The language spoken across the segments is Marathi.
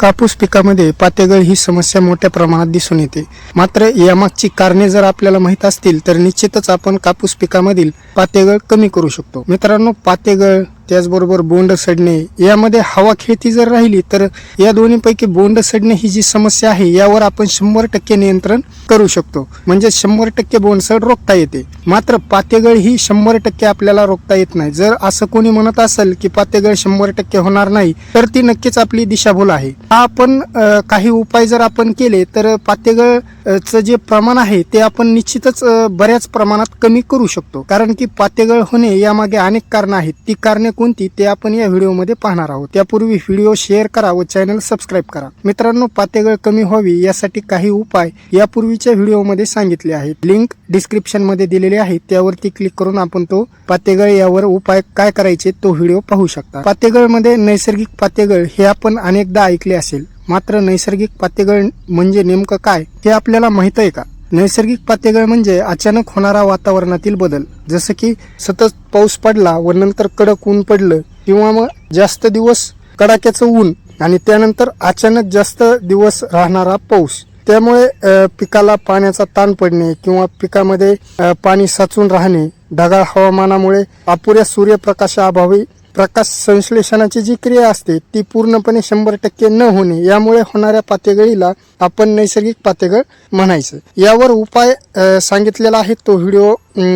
कापूस पिकामध्ये पातेगळ ही समस्या मोठ्या प्रमाणात दिसून येते. मात्र यामागची कारणे जर आपल्याला माहीत असतील तर निश्चितच आपण कापूस पिकामधील पातेगळ कमी करू शकतो. मित्रांनो पातेगळ त्याचबरोबर बोंड सडणे यामध्ये हवा खेळती जर राहिली तर या दोन्हीपैकी बोंड सडणे ही जी समस्या आहे यावर आपण शंभर टक्के नियंत्रण करू शकतो. म्हणजे शंभर टक्के बोंडसड रोखता येते. मात्र पातेगळ ही शंभर टक्के आपल्याला रोखता येत नाही. जर असं कोणी म्हणत असेल की पातेगळ शंभर टक्के होणार नाही तर ती नक्कीच आपली दिशाभूल आहे. हा आपण काही उपाय जर आपण केले तर पातेगळ जे प्रमाण आहे ते आपण निश्चितच बऱ्याच प्रमाणात कमी करू शकतो. कारण की पातेगळ होणे यामागे अनेक कारण आहेत. ती कारणे कोणती ते आपण या व्हिडिओमध्ये पाहणार आहोत. त्यापूर्वी व्हिडिओ शेअर करा व चॅनल सबस्क्राईब करा. मित्रांनो पातेगळ कमी व्हावी यासाठी काही उपाय यापूर्वीच्या व्हिडिओमध्ये सांगितले आहेत. लिंक डिस्क्रिप्शनमध्ये दिलेले आहे. त्यावरती क्लिक करून आपण तो पातेगळ यावर उपाय काय करायचे तो व्हिडिओ पाहू शकता. पातेगळमध्ये नैसर्गिक पातेगळ हे आपण अनेकदा ऐकले असेल. मात्र नैसर्गिक पातेगळ म्हणजे नेमकं काय हे आपल्याला माहीत आहे का? नैसर्गिक पातेगळ म्हणजे अचानक होणारा वातावरणातील बदल. जसं की सतत पाऊस पडला व नंतर कडक ऊन पडलं किंवा मग जास्त दिवस कडाक्याचं ऊन आणि त्यानंतर अचानक जास्त दिवस राहणारा पाऊस. त्यामुळे पिकाला पाण्याचा ताण पडणे किंवा पिकामध्ये पाणी साचून राहणे ढगाळ हवामानामुळे अपुऱ्या सूर्यप्रकाशाअभावी प्रकाश संश्लेषणाची जी क्रिया असते ती पूर्णपणे शंभर टक्के न होणे यामुळे होणाऱ्या पातेगळीला आपण नैसर्गिक पातेगळ म्हणायचं. यावर उपाय सांगितलेला आहे तो व्हिडिओ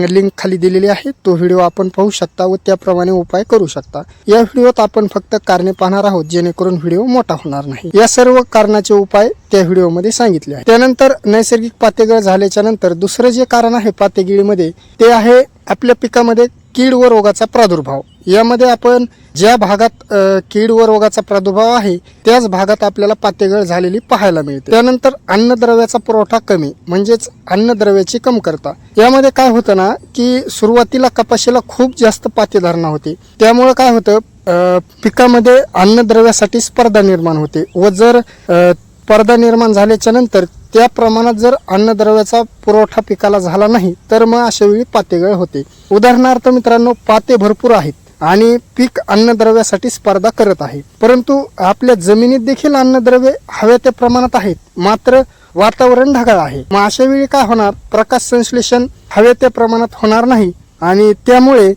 लिंक खाली दिलेली आहे तो व्हिडिओ आपण पाहू शकता व त्याप्रमाणे उपाय करू शकता. या व्हिडिओत आपण फक्त कारणे पाहणार आहोत जेणेकरून व्हिडिओ मोठा होणार नाही. या सर्व कारणाचे उपाय त्या व्हिडिओमध्ये सांगितले आहे त्यानंतर नैसर्गिक पातेगळ झाल्याच्यानंतर दुसरं जे कारण आहे पातेगिळीमध्ये ते आहे आपल्या पिकामध्ये कीड व रोगाचा प्रादुर्भाव. यामध्ये आपण ज्या भागात कीड व रोगाचा प्रादुर्भाव आहे त्याच भागात आपल्याला पातेगळ झालेली पाहायला मिळते. त्यानंतर अन्नद्रव्याचा पुरवठा कमी म्हणजेच अन्नद्रव्याची कमतरता. यामध्ये काय होतं ना की सुरुवातीला कपाशीला खूप जास्त पातेधारणा होते. त्यामुळे काय होतं पिकामध्ये अन्नद्रव्यासाठी स्पर्धा निर्माण होते व जर स्पर्धा निर्माण झाल्याच्यानंतर त्या प्रमाणात जर अन्नद्रव्याचा पुरवठा पिकाला झाला नाही तर मग अशा वेळी पातेगळ होते. उदाहरणार्थ मित्रांनो पाते भरपूर आहेत. आणि पीक अन्नद्रव्यासाठी स्पर्धा करत आहे. परंतु आपल्या जमिनीत देखील अन्नद्रव्ये हव्या त्या प्रमाणात आहेत. मात्र वातावरण ढगाळ आहे. मग अशा वेळी काय होणार? प्रकाश संश्लेषण हव्या त्या प्रमाणात होणार नाही. आणि त्यामुळे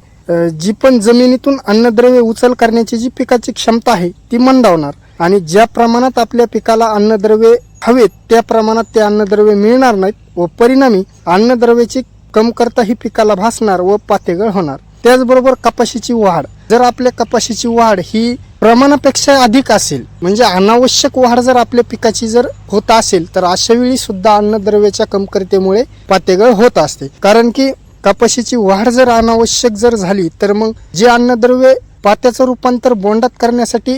जी पण जमिनीतून अन्नद्रव्ये उचल करण्याची जी पिकाची क्षमता आहे ती मंदावणार. आणि ज्या प्रमाणात आपल्या पिकाला अन्नद्रव्ये हवेत त्या प्रमाणात ते अन्नद्रव्ये मिळणार नाहीत व परिणामी अन्नद्रव्याची कमतरता ही पिकाला भासणार व पातेगळ होणार. त्याचबरोबर कपाशीची वाढ. जर आपल्या कपाशीची वाढ ही प्रमाणापेक्षा अधिक असेल म्हणजे अनावश्यक वाढ जर आपल्या पिकाची जर होत असेल तर अशा वेळी सुद्धा अन्नद्रव्याच्या कमतरतेमुळे पातेगळ होत असते. कारण की कपाशीची वाढ जर अनावश्यक जर झाली तर मग जे अन्नद्रव्य पात्याचं रूपांतर बोंडात करण्यासाठी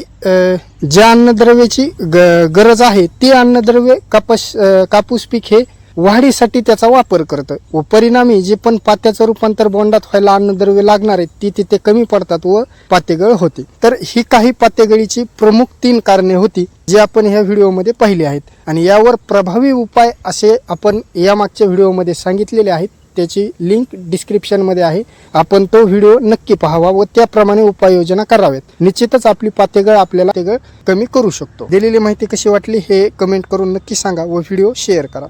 ज्या अन्नद्रव्याची ग- गरज आहे ती अन्नद्रव्ये कापस कापूस पीक हे वाढीसाठी त्याचा वापर करतं व परिणामी जे पण पात्याचं रूपांतर बोंडात व्हायला अन्नद्रव्य लागणार आहेत ती तिथे कमी पडतात व पातेगळ होते. तर ही काही पातेगळीची प्रमुख तीन कारणे होती जी आपण ह्या व्हिडिओमध्ये पाहिली आहेत. आणि यावर प्रभावी उपाय असे आपण या मागच्या व्हिडिओमध्ये सांगितलेले आहेत. त्याची लिंक डिस्क्रिप्शनमध्ये आहे. आपण तो व्हिडिओ नक्की पाहावा व त्याप्रमाणे उपाययोजना कराव्यात. निश्चितच आपली पातेगळ आपल्याला पातेगळ कमी करू शकतो. दिलेली माहिती कशी वाटली हे कमेंट करून नक्की सांगा व व्हिडिओ शेअर करा.